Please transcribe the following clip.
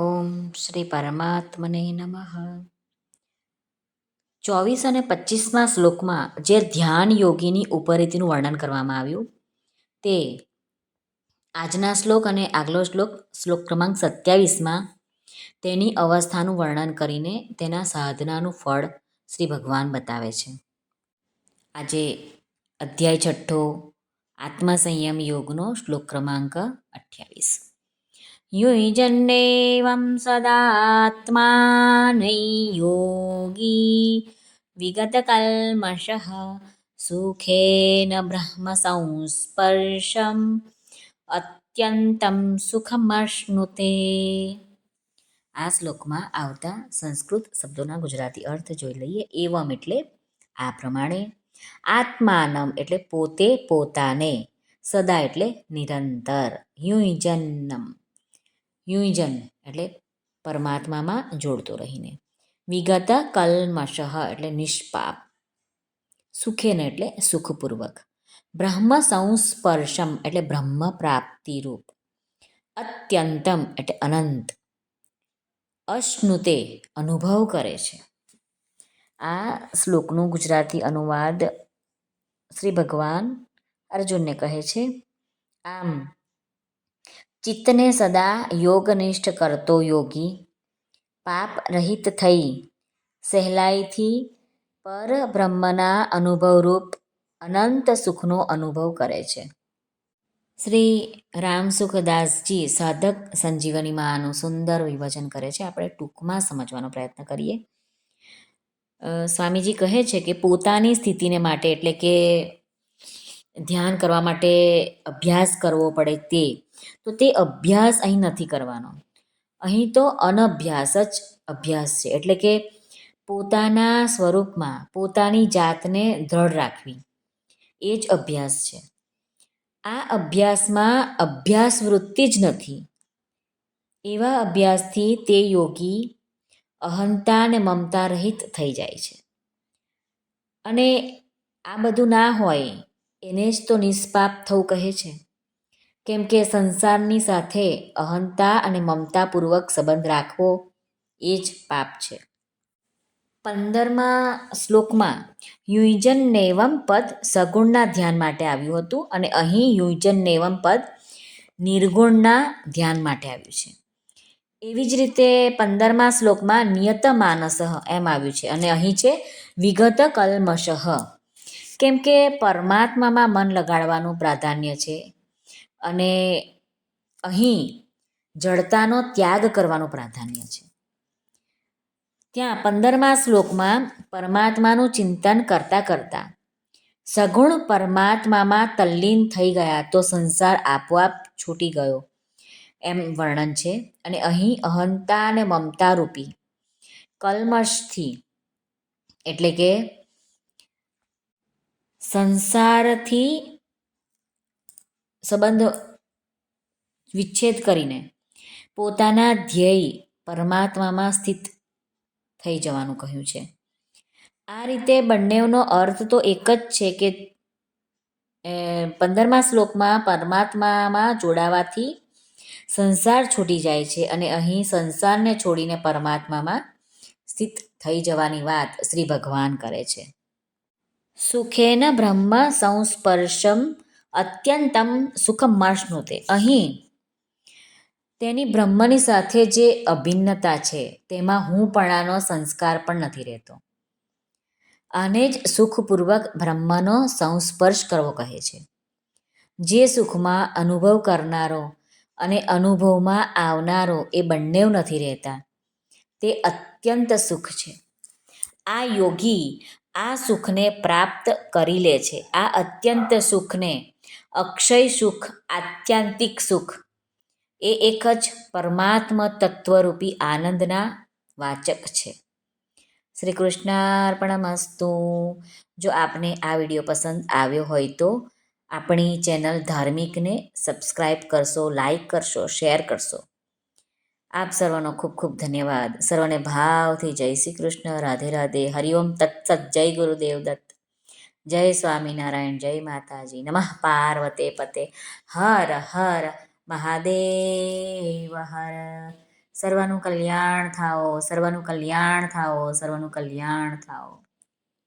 ઓમ શ્રી પરમાત્મને નમઃ. ચોવીસ અને પચીસમાં શ્લોકમાં જે ધ્યાન યોગીની ઉપરીતિનું વર્ણન કરવામાં આવ્યું, તે આજના શ્લોક અને આગલો શ્લોક શ્લોક ક્રમાંક સત્યાવીસમાં તેની અવસ્થાનું વર્ણન કરીને તેના સાધનાનું ફળ શ્રી ભગવાન બતાવે છે. આજે અધ્યાય છઠ્ઠો આત્મસંયમ યોગનો શ્લોક ક્રમાંક અઠ્યાવીસ. સદાત્માનૈ યોગી વિગતકલ્મષः સુખેન બ્રહ્મ સંસ્પર્શમ અત્યંતમ સુખમશ્નુતે આ શ્લોકમાં આવતા સંસ્કૃત શબ્દોના ગુજરાતી અર્થ જોઈ લઈએ એવમ એટલે આ પ્રમાણે આત્માનમ એટલે પોતે પોતાને, સદા એટલે નિરંતર, યુજન્નમ. યુજન એટલે પરમાત્મામાં જોડતો રહીને. વિગત કલ્મશઃ એટલે નિષ્પાપ. સુખેન એટલે સુખપૂર્વક. બ્રહ્મ સંસ્પર્શમ એટલે બ્રહ્મ પ્રાપ્તિ રૂપ અત્યંતમ એટલે અનંત. અશ્નુતે અનુભવ કરે છે. આ શ્લોકનું ગુજરાતી અનુવાદ શ્રી ભગવાન અર્જુનને કહે છે. આમ ચિત્તને સદા યોગનિષ્ઠ કરતો યોગી, પાપ રહિત થઈ, સહેલાઈથી પર બ્રહ્મના અનુભવરૂપ અનંત સુખનો અનુભવ કરે છે. શ્રી રામસુખદાસજી સાધક સંજીવનીમાં આનું સુંદર વિભજન કરે છે. આપણે ટૂંકમાં સમજવાનો પ્રયત્ન કરીએ. સ્વામીજી કહે છે કે પોતાની સ્થિતિને માટે એટલે કે ધ્યાન કરવા માટે અભ્યાસ કરવો પડે તે, તો તે અભ્યાસ અહીં નથી કરવાનો. અહીં તો અનભ્યાસ જ અભ્યાસ છે. એટલે કે પોતાના સ્વરૂપમાં, પોતાની જાતને દ્રઢ રાખવી. એ જ અભ્યાસ છે. આ અભ્યાસમાં અભ્યાસ વૃત્તિ જ નથી. એવા અભ્યાસથી તે યોગી અહંતા અને મમતા રહિત થઈ જાય છે. અને આ બધું ના હોય એને જ તો નિષ્પાપ થવું કહે છે. કેમ કે સંસારની સાથે અહંતા અને મમતાપૂર્વક સંબંધ રાખવો એ જ પાપ છે. પંદરમા શ્લોકમાં યુજન નેવમ પદ સગુણના ધ્યાન માટે આવ્યું હતું અને અહીં યુજન નેવમ પદ નિર્ગુણના ધ્યાન માટે આવ્યું છે. એવી જ રીતે પંદરમા શ્લોકમાં નિયત માનસ એમ આવ્યું છે અને અહીં છે વિગત કલ્મશઃ કેમ કે પરમાત્મામાં મન લગાડવાનું પ્રાધાન્ય છે. અને અહીં જડતાનો ત્યાગ કરવાનું પ્રાધાન્ય છે. ત્યાં પંદરમા શ્લોકમાં પરમાત્માનું ચિંતન કરતાં કરતાં સગુણ પરમાત્મામાં તલ્લીન થઈ ગયા તો સંસાર આપોઆપ છૂટી ગયો. એમ વર્ણન છે. અને અહીં અહંતા અને મમતા રૂપી કલ્મશથી એટલે કે સંસારથી સંબંધ વિચ્છેદ કરીને પોતાના ધ્યેય પરમાત્મામાં સ્થિત થઈ જવાનું કહ્યું છે. આ રીતે બંનેનો અર્થ તો એક જ છે કે પંદરમા શ્લોકમાં પરમાત્મામાં જોડાવાથી સંસાર છૂટી જાય છે અને અહીં સંસારને છોડીને પરમાત્મામાં સ્થિત થઈ જવાની વાત શ્રી ભગવાન કરે છે. સુખેન બ્રહ્મ સંસ્પર્શમ અત્યંતમ સુખમ તે અહીં તેની બ્રહ્મની સાથે જે અભિન્નતા છે, તેમાં હુંપણાનો સંસ્કાર પણ નથી રહેતો. આને જ સુખપૂર્વક બ્રહ્મનો સંસ્પર્શ કરવો કહે છે. જે સુખમાં અનુભવ કરનારો અને અનુભવમાં આવનારો એ બંને નથી રહેતા. તે અત્યંત સુખ છે. આ યોગી આ સુખને પ્રાપ્ત કરી લે છે. આ અત્યંત સુખને અક્ષય સુખ, આત્યંતિક સુખ, એ એક જ પરમાત્મ તત્વરૂપી આનંદના વાચક છે. શ્રી કૃષ્ણાર્પણમસ્તુ. જો આપને આ વીડિયો પસંદ આવ્યો હોય તો આપણી ચેનલ ધાર્મિકને સબસ્ક્રાઈબ કરશો લાઈક કરશો, શેર કરશો. આપ સર્વનો ખૂબ ખૂબ ધન્યવાદ. સર્વને ભાવથી જય શ્રી કૃષ્ણ, રાધે રાધે, હરિઓમ તત્સત જય ગુરુદેવ દત્ત. જય સ્વામિનારાયણ, જય માતાજી. નમઃ પાર્વતે પતે. હર હર મહાદેવ હર. સર્વનું કલ્યાણ થાઓ, સર્વનું કલ્યાણ થાઓ, સર્વનું કલ્યાણ થાઓ.